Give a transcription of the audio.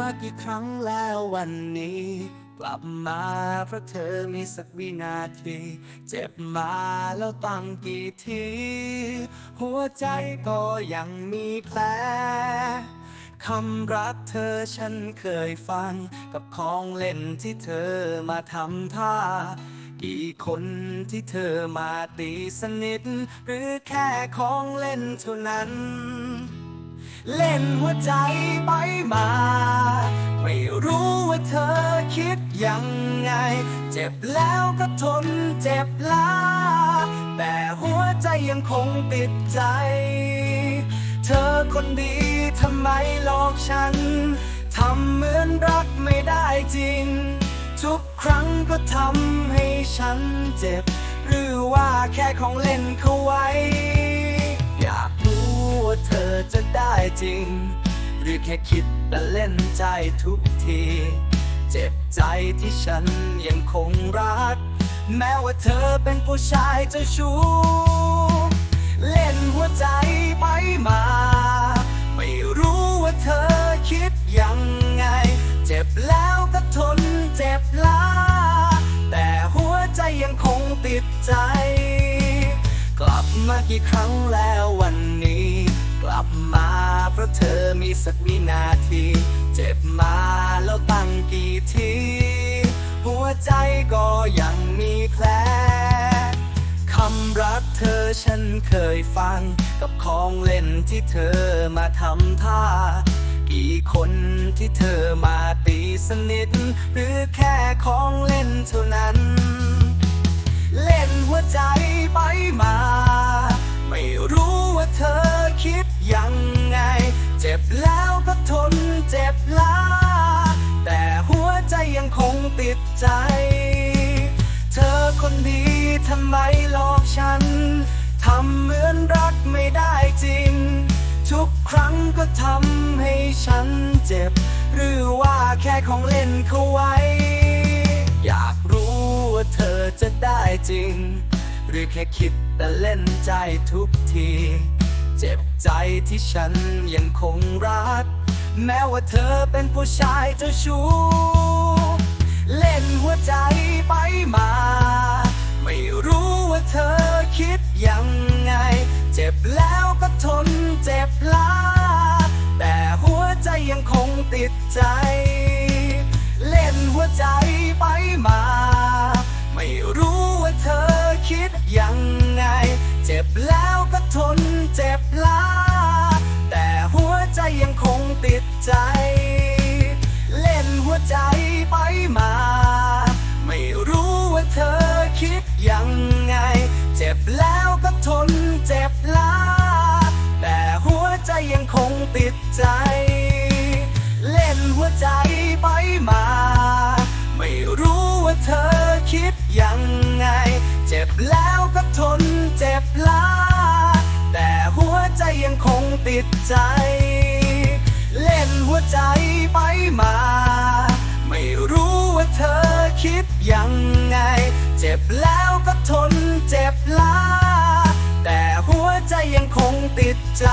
มากี่ครั้งแล้ววันนี้ กลับมาเพราะเธอมีสักวินาที เจ็บมาแล้วตั้งกี่ที หัวใจก็ยังมีแผลคำรักเธอฉันเคยฟัง กับของเล่นที่เธอมาทำท่ากี่คนที่เธอมาตีสนิท หรือแค่ของเล่นเท่านั้น เล่นหัวใจไปมา ไม่รู้ว่าเธอคิดยังไง เจ็บแล้วก็ทนเจ็บลาแต่หัวใจยังคงติดใจ เธอคนดีทำไมหลอกฉัน ทำเหมือนรักไม่ได้จริง ทุกครั้งก็ทำให้ฉันเจ็บ หรือว่าแค่ของเล่นเขาไว้ ว่าเธอจะได้จริง หรือแค่คิดแต่เล่นใจทุกที เจ็บใจที่ฉันยังคงรัก แม้ว่าเธอเป็นผู้ชายเจ้าชู้เล่นหัวใจไปมา ไม่รู้ว่าเธอคิดยังไง เจ็บแล้วก็ทนเจ็บลาแต่หัวใจยังคงติดใจ กลับมากี่ครั้งแล้ว ลับมา เพราะเธอมีสักวินาที เจ็บมาแล้วตั้งกี่ที หัวใจก็ยังมีแผลคำรักเธอฉันเคยฟัง กับของเล่นที่เธอมาทำท่า กี่คนที่เธอมาตีสนิท หรือแค่ของเล่นเท่านั้น เล่นหัวใจไปมา ติดใจ เธอคนดีทำไมหลอกฉัน ทำเหมือนรักไม่ได้จริง ทุกครั้งก็ทำให้ฉันเจ็บ หรือว่าแค่ของเล่นเขาไว้ อยากรู้ว่าเธอจะได้จริง หรือแค่คิดแต่เล่นใจทุกที เจ็บใจที่ฉันยังคงรัก แม้ว่าเธอเป็นผู้ชายเจ้าชู้ เล่นหัวใจไปมา ไม่รู้ว่าเธอคิดยังไง เจ็บแล้วก็ทนเจ็บล้า แต่หัวใจยังคงติดใจ เล่นหัวใจไปมา ไม่รู้ว่าเธอ ใจ เล่นหัวใจไปมา ไม่รู้ว่าเธอคิดยังไง เจ็บแล้วก็ทนเจ็บล้า แต่หัวใจยังคงติดใจ เล่นหัวใจไปมา ไม่รู้ว่าเธอคิดยังไง เจ็บแล้วก็ทนเจ็บล้า แต่หัวใจยังคงติดใจ